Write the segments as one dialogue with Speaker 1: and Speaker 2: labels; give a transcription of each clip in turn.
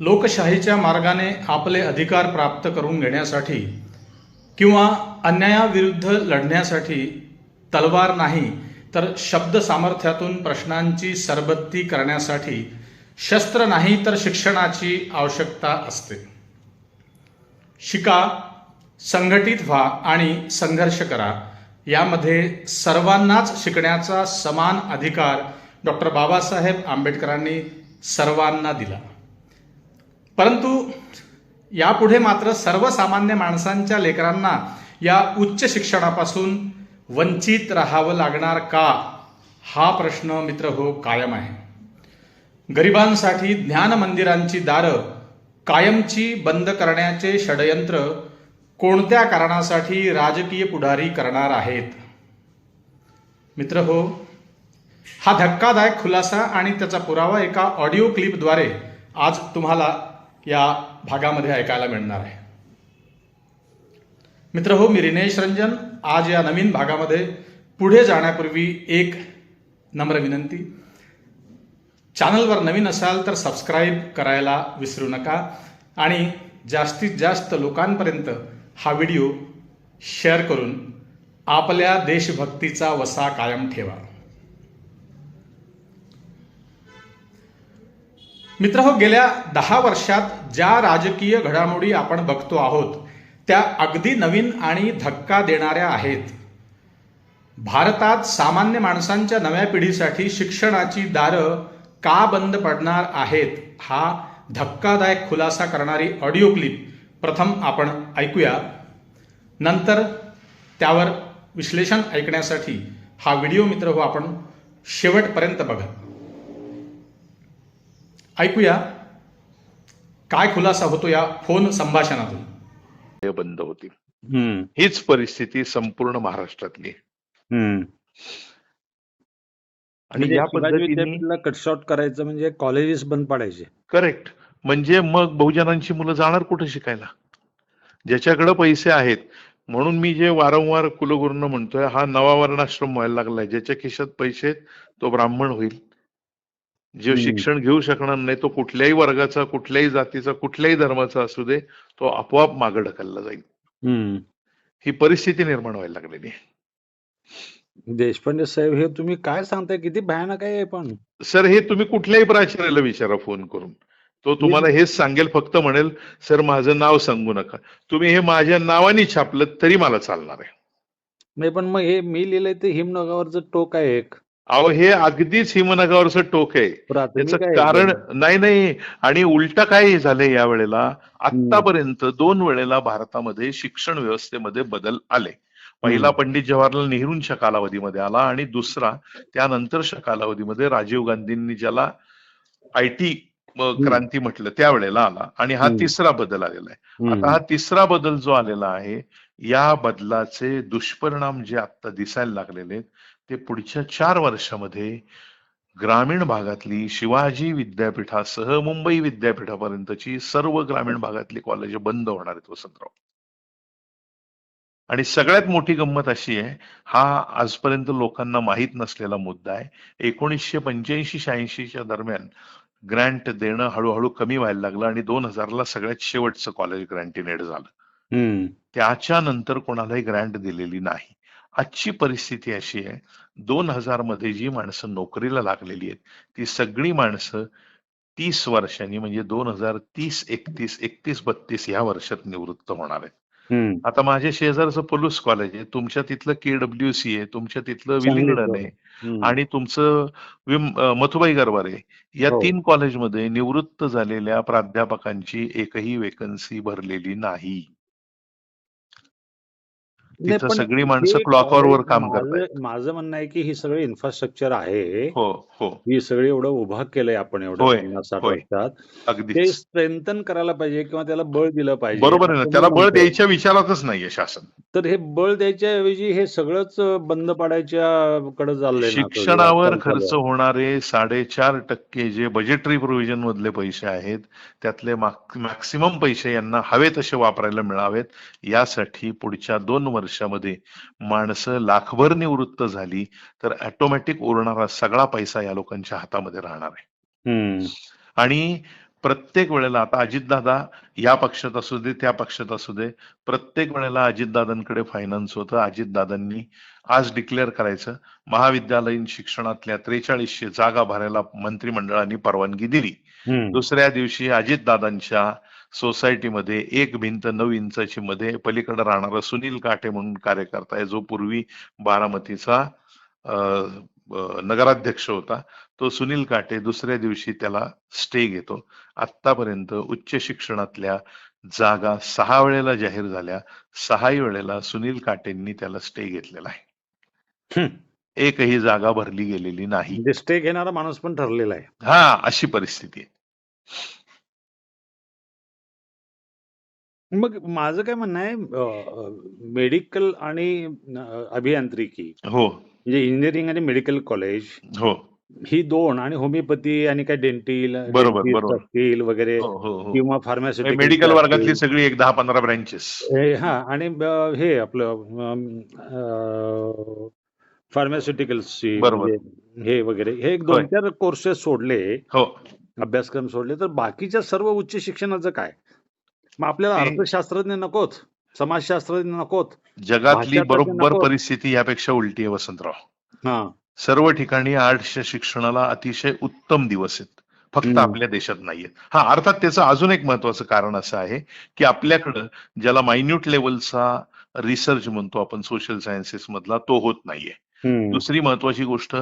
Speaker 1: लोकशाहीच्या मार्गाने आपले अधिकार प्राप्त करून घेण्यासाठी किंवा अन्यायाविरुद्ध लढण्यासाठी तलवार नाही तर शब्द सामर्थ्यातून प्रश्नांची सरबत्ती करण्यासाठी शस्त्र नाही तर शिक्षणाची आवश्यकता असते. शिका संघटित व्हा आणि संघर्ष करा. यामध्ये सर्वांनाच शिकण्याचा समान अधिकार डॉक्टर बाबासाहेब आंबेडकरांनी सर्वांना दिला. परंतु यापुढे मात्र सर्वसामान्य माणसांच्या लेकरांना या उच्च शिक्षणापासून वंचित राहावं लागणार का? हा प्रश्न मित्र हो कायम आहे. गरिबांसाठी ज्ञान मंदिरांची दारं कायमची बंद करण्याचे षडयंत्र कोणत्या कारणासाठी राजकीय पुढारी करणार आहेत? मित्र हो हा धक्कादायक खुलासा आणि त्याचा पुरावा एका ऑडिओ क्लिपद्वारे आज तुम्हाला या भागामध्ये ऐकायला मिळणार आहे. मित्र हो मी रिनेश रंजन. आज या नवीन भागामध्ये पुढे जाण्यापूर्वी एक नम्र विनंती. चॅनलवर नवीन असाल तर सबस्क्राईब करायला विसरू नका आणि जास्तीत जास्त लोकांपर्यंत हा व्हिडिओ शेअर करून आपल्या देशभक्तीचा वसा कायम ठेवा. मित्र हो गेल्या दहा वर्षात ज्या राजकीय घडामोडी आपण बघतो आहोत त्या अगदी नवीन आणि धक्का देणाऱ्या आहेत. भारतात सामान्य माणसांच्या नव्या पिढीसाठी शिक्षणाची दारं का बंद पडणार आहेत हा धक्कादायक खुलासा करणारी ऑडिओ क्लिप प्रथम आपण ऐकूया. नंतर त्यावर विश्लेषण ऐकण्यासाठी हा व्हिडिओ मित्र हो आपण शेवटपर्यंत बघा. ऐकूया. काय खुलासा होतो या फोन संभाषणातून?
Speaker 2: हे बंद होती. हीच परिस्थिती संपूर्ण महाराष्ट्रातली. आणि
Speaker 3: म्हणजे
Speaker 2: या पद्धतीने
Speaker 3: कटशॉट करायचं म्हणजे कॉलेजेस बंद पडायचे.
Speaker 2: करेक्ट म्हणजे मग बहुजनांची मुलं जाणार कुठे शिकायला? ज्याच्याकडे पैसे आहेत. म्हणून मी जे वारंवार कुलगुरूंना म्हणतोय हा नवा वर्णाश्रम व्हायला लागलाय. ज्याच्या खिशात पैसे आहेत तो ब्राह्मण होईल. जे. शिक्षण घेऊ शकणार नाही तो कुठल्याही वर्गाचा कुठल्याही जातीचा कुठल्याही धर्माचा असू दे तो आपोआप मागे ढकलला जाईल.
Speaker 3: हम्म.
Speaker 2: ही परिस्थिती निर्माण व्हायला लागलेली
Speaker 3: देशपांडे साहेब हे तुम्ही काय सांगताय? किती भयानक आहे पण.
Speaker 2: सर हे तुम्ही कुठल्याही प्राचार्याला विचारा फोन करून. तो तुम्हाला हेच सांगेल फक्त म्हणेल सर माझं नाव सांगू नका. तुम्ही हे माझ्या नावाने छापलं तरी मला चालणार आहे.
Speaker 3: नाही पण मग हे मी लिहिलंय ते हिमनगावरचं टोक आहे एक.
Speaker 2: अहो हे अगदीच हिमनगावरचं टोक आहे. त्याचं कारण. नाही नाही. आणि उलट काय झालंय या वेळेला आतापर्यंत दोन वेळेला भारतामध्ये शिक्षण व्यवस्थेमध्ये बदल आले. पहिला पंडित जवाहरलाल नेहरूंच्या कालावधीमध्ये आला आणि दुसरा त्यानंतरच्या कालावधीमध्ये राजीव गांधींनी ज्याला आय टी क्रांती म्हटलं त्यावेळेला आला. आणि हा. तिसरा बदल आलेला आहे. आता हा तिसरा बदल जो आलेला आहे या बदलाचे दुष्परिणाम जे आता दिसायला लागलेले आहेत ते पुढच्या चार वर्षामध्ये ग्रामीण भागातली शिवाजी विद्यापीठासह मुंबई विद्यापीठापर्यंतची सर्व ग्रामीण भागातली कॉलेज बंद होणार आहेत वसंतराव. आणि सगळ्यात मोठी गंमत अशी आहे हा आजपर्यंत लोकांना माहीत नसलेला मुद्दा आहे एकोणीसशे पंच्याऐंशी शहाऐंशीच्या दरम्यान ग्रँट देणं हळूहळू कमी व्हायला लागलं आणि दोन हजारला सगळ्यात शेवटचं कॉलेज ग्रँटिनेड झालं.
Speaker 3: हम्म.
Speaker 2: त्याच्या नंतर कोणालाही ग्रँट दिलेली नाही. आजची परिस्थिती अशी आहे दोन हजारमध्ये जी माणसं नोकरीला लागलेली आहेत ती सगळी माणसं तीस वर्षांनी म्हणजे दोन हजार तीस एकतीस एकतीस बत्तीस या वर्षात निवृत्त होणार आहेत
Speaker 3: हम्म.
Speaker 2: आता माझ्या शेजारचं पलूस कॉलेज आहे तुमच्या तिथलं केडब्ल्यू सी आहे तुमच्या तिथलं. विलिंगडन आहे. आणि तुमचं मथुबाई गरवारे या
Speaker 3: हो.
Speaker 2: तीन कॉलेजमध्ये निवृत्त झालेल्या प्राध्यापकांची एकही वेकन्सी भरलेली नाही, तिथं सगळी माणसं क्लॉकवर काम करतायत
Speaker 3: माझं म्हणणं आहे की ही सगळी इन्फ्रास्ट्रक्चर आहे
Speaker 2: हो हो
Speaker 3: ही सगळी एवढं उभा केलंय आपण एवढं साठ. वर्षात ते स्ट्रेंथन करायला पाहिजे किंवा त्याला बळ दिलं पाहिजे
Speaker 2: बरोबर आहे ना त्याला बळ. द्यायच्या विचारातच नाहीये शासन
Speaker 3: तर हे बळ द्यायच्या ऐवजी हे सगळंच बंद पाडायच्या कडे चाललंय.
Speaker 2: शिक्षणावर खर्च. होणारे साडेचार टक्के जे बजेटरी प्रोव्हिजन मधले पैसे आहेत त्यातले मॅक्सिमम पैसे यांना हवे तसे वापरायला मिळावेत यासाठी पुढच्या दोन वर्षामध्ये माणसं लाखभर निवृत्त झाली तर ऑटोमॅटिक उरणारा सगळा पैसा या लोकांच्या हातामध्ये राहणार आहे. आणि प्रत्येक वेळेला आता अजितदादा या पक्षात असू दे त्या पक्षात असू दे प्रत्येक वेळेला अजितदादांकडे फायनान्स होतं अजितदादांनी आज डिक्लेअर करायचं महाविद्यालयीन शिक्षणातल्या त्रेचाळीसशे जागा भरायला मंत्रिमंडळाने परवानगी दिली. दुसऱ्या दिवशी अजितदादांच्या सोसायटीमध्ये एक भिंत नऊ इंचाची मध्ये पलीकडे राहणारा सुनील काटे म्हणून कार्यकर्ता आहे. जो पूर्वी बारामतीचा नगराध्यक्ष होता. तो सुनील काटे दुसऱ्या दिवशी त्याला स्टे घेतो. आतापर्यंत उच्च शिक्षणातल्या जागा सहा वेळेला जाहीर झाल्या. सहाही वेळेला सुनील काटेंनी त्याला स्टे घेतलेला आहे. एकही जागा भरली गेलेली नाही.
Speaker 3: म्हणजे स्टे घेणारा माणूस पण ठरलेला आहे.
Speaker 2: हा अशी परिस्थिती आहे.
Speaker 3: मग माझं काय म्हणणं आहे मेडिकल आणि अ, अभियांत्रिकी
Speaker 2: हो.
Speaker 3: म्हणजे इंजिनिअरिंग आणि मेडिकल कॉलेज
Speaker 2: हो.
Speaker 3: ही दोन आणि होमिओपॅथी आणि काय डेंटिल
Speaker 2: बरोबर,
Speaker 3: डेंटिस्ट
Speaker 2: बरोबर.
Speaker 3: असतील वगैरे
Speaker 2: हो हो हो.
Speaker 3: किंवा फार्मास्युटिकल
Speaker 2: मेडिकल वर्गातली सगळी एक दहा पंधरा ब्रँचेस
Speaker 3: हा आणि ब- हे आपलं फार्मास्युटिकल्सची
Speaker 2: बरोबर.
Speaker 3: हे वगैरे हे एक दोन
Speaker 2: होय.
Speaker 3: चार कोर्सेस सोडले
Speaker 2: हो.
Speaker 3: अभ्यासक्रम सोडले तर बाकीच्या सर्व उच्च शिक्षणाचं काय? मग आपल्याला अर्थशास्त्रज्ञ नकोत समाजशास्त्रज्ञ नकोत
Speaker 2: जगातली बरोबर. परिस्थिती यापेक्षा उलटी आहे वसंतराव
Speaker 3: हा
Speaker 2: सर्व ठिकाणी आर्ट्सच्या शिक्षणाला अतिशय उत्तम दिवस आहेत फक्त. आपल्या देशात नाहीयेत हा अर्थात त्याचं अजून एक महत्वाचं कारण असं आहे की आपल्याकडं ज्याला मायन्यूट लेवलचा रिसर्च म्हणतो आपण सोशल सायन्सेस मधला तो होत नाहीये. दुसरी महत्वाची गोष्ट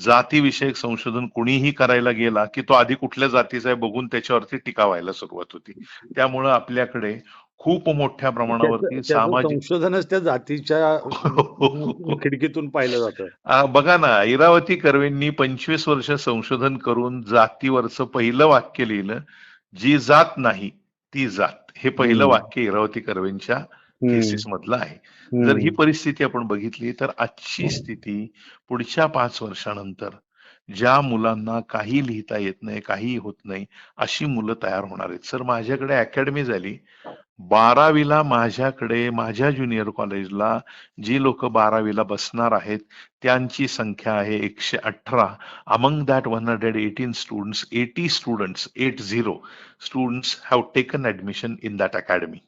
Speaker 2: जातीविषयक संशोधन कोणीही करायला गेला की तो आधी कुठल्या जातीचा आहे बघून त्याच्यावरती टीका व्हायला सुरुवात होती. त्यामुळं आपल्याकडे खूप मोठ्या प्रमाणावरती सामाजिक
Speaker 3: संशोधनच त्या जातीच्या खिडकीतून पाहिलं जातं.
Speaker 2: बघा ना इरावती कर्वेंनी पंचवीस वर्ष संशोधन करून जातीवरचं पहिलं वाक्य लिहिलं जी जात नाही ती जात. हे पहिलं. वाक्य इरावती कर्वेंच्या थेसिस मधलं आहे. जर ही परिस्थिती आपण बघितली तर आजची स्थिती पुढच्या पाच वर्षानंतर ज्या मुलांना काही लिहिता येत नाही काही होत नाही अशी मुलं तयार होणार आहेत. सर माझ्याकडे अकॅडमी झाली. बारावीला माझ्याकडे माझ्या ज्युनियर कॉलेजला जी लोक बारावीला बसणार आहेत त्यांची संख्या आहे एकशे अठरा. Among that one hundred eighteen students eighty students eight zero students have taken admission in that academy.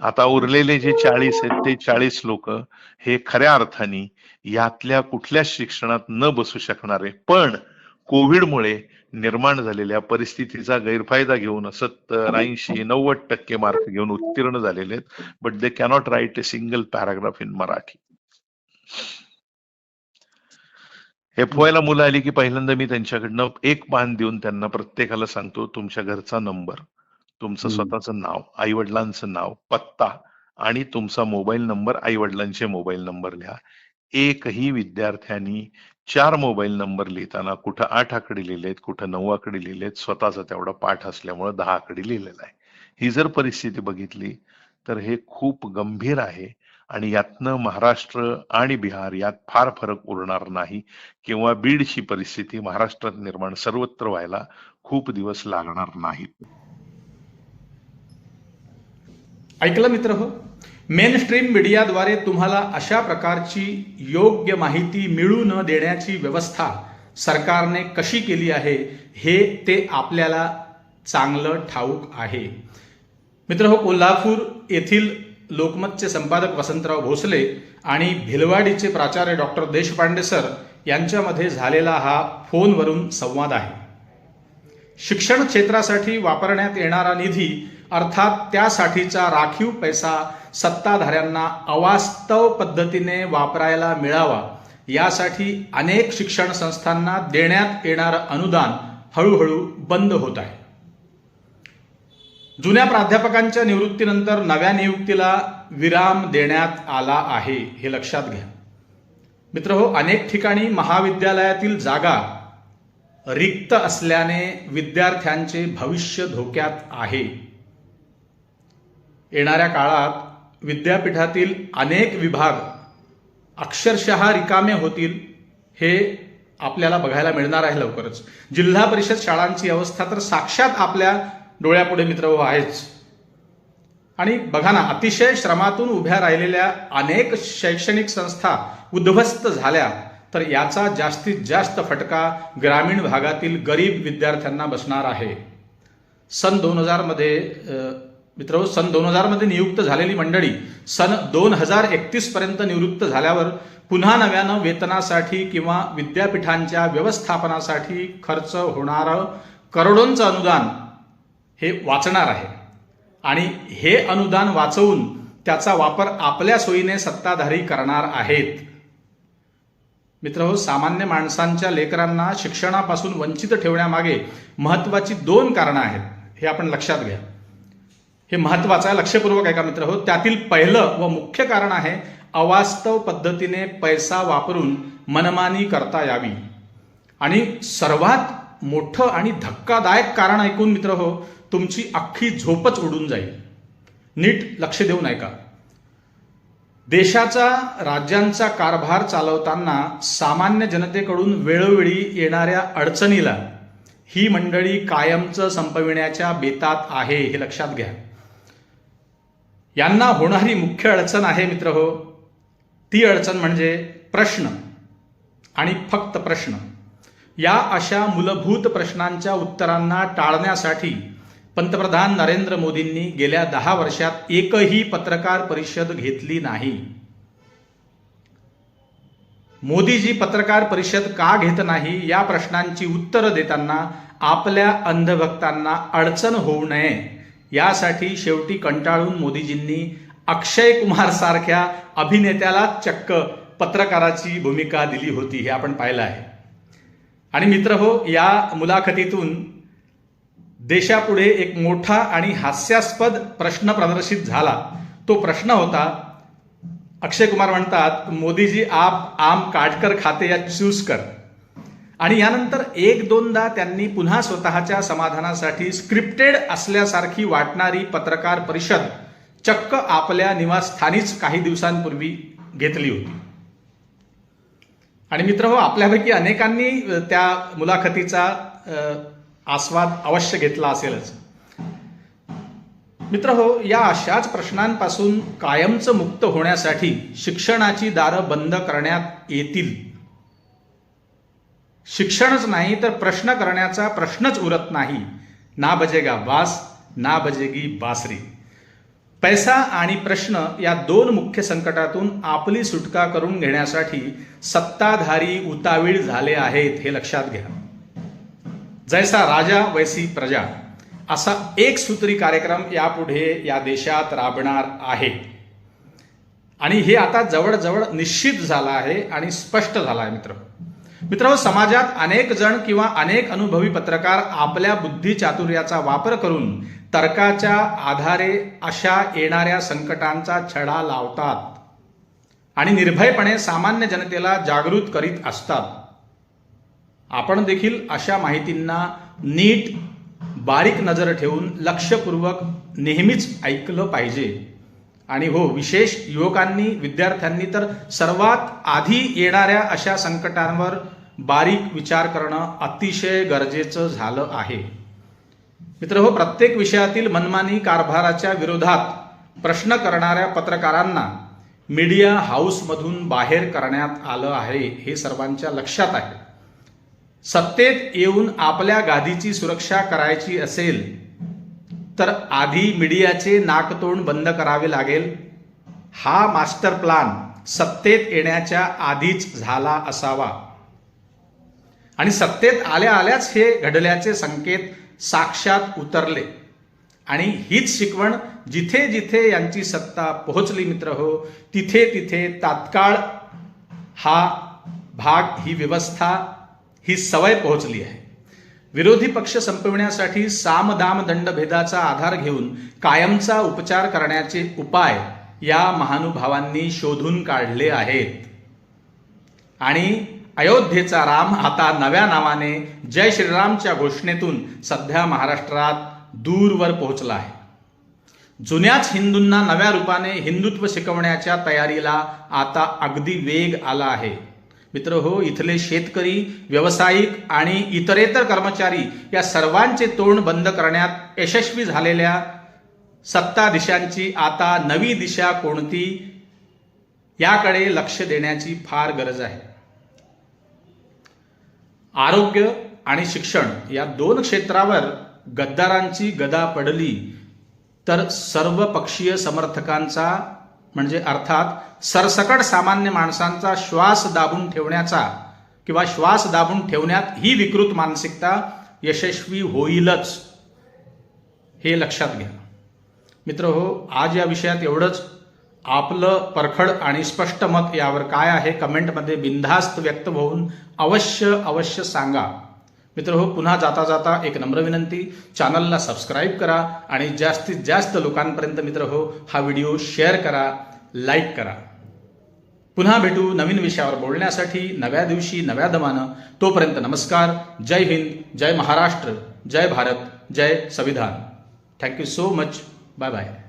Speaker 2: आता उरलेले जे चाळीस आहेत ते चाळीस लोक हे खऱ्या अर्थाने यातल्या कुठल्याच शिक्षणात न बसू शकणारे. पण कोविडमुळे निर्माण झालेल्या परिस्थितीचा गैरफायदा घेऊन सत्तर ऐंशी नव्वद टक्के मार्क घेऊन उत्तीर्ण झालेले आहेत but they cannot write a single paragraph in Marathi F ला मुलं आली की पहिल्यांदा मी त्यांच्याकडनं एक पान देऊन त्यांना प्रत्येकाला सांगतो तुमच्या घरचा नंबर तुमचं. स्वतःचं नाव आई वडिलांचं नाव पत्ता आणि तुमचा मोबाईल नंबर आई वडिलांचे मोबाईल नंबर लिहा. एकही विद्यार्थ्यांनी चार मोबाईल नंबर लिहिताना कुठं आठ आकडे लिहिलेत कुठं नऊ आकडे लिहिलेत स्वतःचा तेवढा पाठ असल्यामुळे दहा आकडे लिहिलेला आहे. ही जर परिस्थिती बघितली तर हे खूप गंभीर आहे आणि यातनं महाराष्ट्र आणि बिहार यात फार फरक उरणार नाही. किंवा बीडची परिस्थिती महाराष्ट्रात निर्माण सर्वत्र व्हायला खूप दिवस लागणार नाहीत.
Speaker 1: ऐकलं मित्र हो? मेन स्ट्रीम मीडियाद्वारे तुम्हाला अशा प्रकारची योग्य माहिती मिळू न देण्याची व्यवस्था सरकारने कशी केली आहे हे ते आपल्याला चांगलं ठाऊक आहे. मित्र हो कोल्हापूर येथील लोकमतचे संपादक वसंतराव भोसले आणि भिलवाडीचे प्राचार्य डॉक्टर देशपांडे सर यांच्यामध्ये झालेला हा फोनवरून संवाद आहे. शिक्षण क्षेत्रासाठी वापरण्यात येणारा निधी अर्थात त्यासाठीचा राखीव पैसा सत्ताधाऱ्यांना अवास्तव पद्धतीने वापरायला मिळावा. यासाठी अनेक शिक्षण संस्थांना देण्यात येणारं अनुदान हळूहळू बंद होत आहे. जुन्या प्राध्यापकांच्या निवृत्तीनंतर नव्या नियुक्तीला विराम देण्यात आला आहे हे लक्षात घ्या. मित्र हो अनेक ठिकाणी महाविद्यालयातील जागा रिक्त असल्याने विद्यार्थ्यांचे भविष्य धोक्यात आहे. येणाऱ्या काळात विद्यापीठातील अनेक विभाग अक्षरशः रिकामे होतील हे आपल्याला बघायला मिळणार आहे लवकरच. जिल्हा परिषद शाळांची अवस्था तर साक्षात आपल्या डोळ्यापुढे मित्र हो आहेच. आणि बघा ना अतिशय श्रमातून उभ्या राहिलेल्या अनेक शैक्षणिक संस्था उद्ध्वस्त झाल्या तर याचा जास्तीत जास्त फटका ग्रामीण भागातील गरीब विद्यार्थ्यांना बसणार आहे. सन दोन हजारमध्ये मित्र सन दोन हजारमध्ये नियुक्त झालेली मंडळी सन दोन हजार एकतीस पर्यंत निवृत्त झाल्यावर पुन्हा नव्यानं वेतनासाठी किंवा विद्यापीठांच्या व्यवस्थापनासाठी खर्च होणारं करोडोंचं अनुदान हे वाचणार आहे. आणि हे अनुदान वाचवून त्याचा वापर आपल्या सोयीने सत्ताधारी करणार आहेत. मित्र हो सामान्य माणसांच्या लेकरांना शिक्षणापासून वंचित ठेवण्यामागे महत्वाची दोन कारणं आहेत हे आपण लक्षात घ्या. हे महत्वाचं आहे लक्षपूर्वक ऐका मित्र हो. त्यातील पहिलं व मुख्य कारण आहे अवास्तव पद्धतीने पैसा वापरून मनमानी करता यावी. आणि सर्वात मोठं आणि धक्कादायक कारण ऐकून मित्र हो तुमची अख्खी झोपच उडून जाईल. नीट लक्ष देऊन ऐका. देशाचा राज्यांचा कारभार चालवताना सामान्य जनतेकडून वेळोवेळी येणाऱ्या अडचणीला ही मंडळी कायमचं संपविण्याच्या बेतात आहे हे लक्षात घ्या. यांना होणारी मुख्य अडचण आहे मित्र हो. ती अडचण म्हणजे प्रश्न आणि फक्त प्रश्न. या अशा मूलभूत प्रश्नांच्या उत्तरांना टाळण्यासाठी पंतप्रधान नरेंद्र मोदींनी गेल्या दहा वर्षात एकही पत्रकार परिषद घेतली नाही. मोदीजी पत्रकार परिषद का घेत नाही या प्रश्नांची उत्तरं देताना आपल्या अंधभक्तांना अडचण होऊ नये. यासाठी शेवटी कंटाळून मोदीजींनी अक्षय कुमार सारख्या अभिनेत्याला चक्क पत्रकाराची भूमिका दिली होती हे आपण पाहिलं आहे. आणि मित्र हो या मुलाखतीतून देशापुढे एक मोठा आणि हास्यास्पद प्रश्न प्रदर्शित झाला. तो प्रश्न होता अक्षय कुमार म्हणतात मोदीजी आप आम काटकर खाते या चूज कर. आणि यानंतर एक दोनदा त्यांनी पुन्हा स्वतःच्या समाधानासाठी स्क्रिप्टेड असल्यासारखी वाटणारी पत्रकार परिषद चक्क आपल्या निवासस्थानीच काही दिवसांपूर्वी घेतली होती. आणि मित्र हो आपल्यापैकी अनेकांनी त्या मुलाखतीचा आस्वाद अवश्य घेतला असेलच. मित्र हो या अशाच प्रश्नांपासून कायमचं मुक्त होण्यासाठी शिक्षणाची दारं बंद करण्यात येतील. शिक्षणच नाही तर प्रश्न करण्याचा प्रश्नच उरत नाही. ना बजेगा बास ना बजेगी बासरी. पैसा आणि प्रश्न या दोन मुख्य संकटातून आपली सुटका करून घेण्यासाठी सत्ताधारी उतावीळ झाले आहेत हे लक्षात घ्या. जैसा राजा वैसी प्रजा. असा एक सूत्री कार्यक्रम यापुढे या देशात राबणार आहे. आणि हे आता जवळजवळ निश्चित झालं आहे आणि स्पष्ट झालं आहे मित्र. मित्र समाजात अनेक जण किंवा अनेक अनुभवी पत्रकार आपल्या बुद्धी चातुर्याचा वापर करून तर्काच्या आधारे अशा येणाऱ्या संकटांचा छडा लावतात आणि निर्भयपणे सामान्य जनतेला जागृत करीत असतात. आपण देखील अशा माहितींना नीट बारीक नजर ठेवून लक्षपूर्वक नेहमीच ऐकलं पाहिजे. आणि हो विशेष युवकांनी विद्यार्थ्यांनी तर सर्वात आधी येणाऱ्या अशा संकटांवर बारीक विचार करणं अतिशय गरजेचं झालं आहे. मित्र हो प्रत्येक विषयातील मनमानी कारभाराच्या विरोधात प्रश्न करणाऱ्या पत्रकारांना मीडिया हाऊसमधून बाहेर करण्यात आलं आहे हे सर्वांच्या लक्षात आहे. सत्तेत येऊन आपल्या गादीची सुरक्षा करायची असेल तर आधी मीडियाचे नाकतोंड बंद करावे लागेल. हा मास्टर प्लान सत्तेत येण्याच्या आधीच झाला असावा. आणि सत्तेत आल्या आल्याच हे घडल्याचे संकेत साक्षात उतरले. आणि हीच शिकवण जिथे जिथे यांची सत्ता पोहोचली मित्र हो तिथे तिथे तात्काळ हा भाग ही व्यवस्था ही सवय पोहोचली आहे. विरोधी पक्ष संपविण्यासाठी सामदाम दंडभेदाचा आधार घेऊन कायमचा उपचार करण्याचे उपाय या महानुभावांनी शोधून काढले आहेत. आणि अयोध्येचा राम आता नव्या नावाने जय श्रीरामच्या घोषणेतून सध्या महाराष्ट्रात दूरवर पोहोचला आहे. जुन्याच हिंदूंना नव्या रूपाने हिंदुत्व शिकवण्याच्या तयारीला आता अगदी वेग आला आहे. मित्र हो इथले शेतकरी व्यावसायिक आणि इतरेतर कर्मचारी या सर्वांचे तोंड बंद करण्यात यशस्वी झालेल्या सत्ताधीशांची आता नवी दिशा कोणती याकडे लक्ष देण्याची फार गरज आहे. आरोग्य आणि शिक्षण या दोन क्षेत्रावर गद्दारांची गदा पडली तर सर्वपक्षीय समर्थकांचा म्हणजे अर्थात सरसकट सामान्य माणसांचा श्वास दाबून ठेवण्याचा किंवा श्वास दाबून ठेवण्यात ही विकृत मानसिकता यशस्वी होईलच हे लक्षात घ्या. मित्र हो आज या विषयात एवढंच. आपलं परखड आणि स्पष्ट मत यावर काय आहे कमेंटमध्ये बिनधास्त व्यक्त होऊन अवश्य अवश्य सांगा. मित्र हो पुन्हा जाता जाता एक नम्र विनंती. चॅनलला सबस्क्राईब करा आणि जास्तीत जास्त लोकांपर्यंत मित्र हो हा व्हिडिओ शेअर करा लाईक करा. पुन्हा भेटू नवीन विषयावर बोलण्यासाठी नव्या दिवशी नव्या दमानं. तोपर्यंत नमस्कार. जय हिंद जय महाराष्ट्र जय भारत जय संविधान. Thank you so much bye bye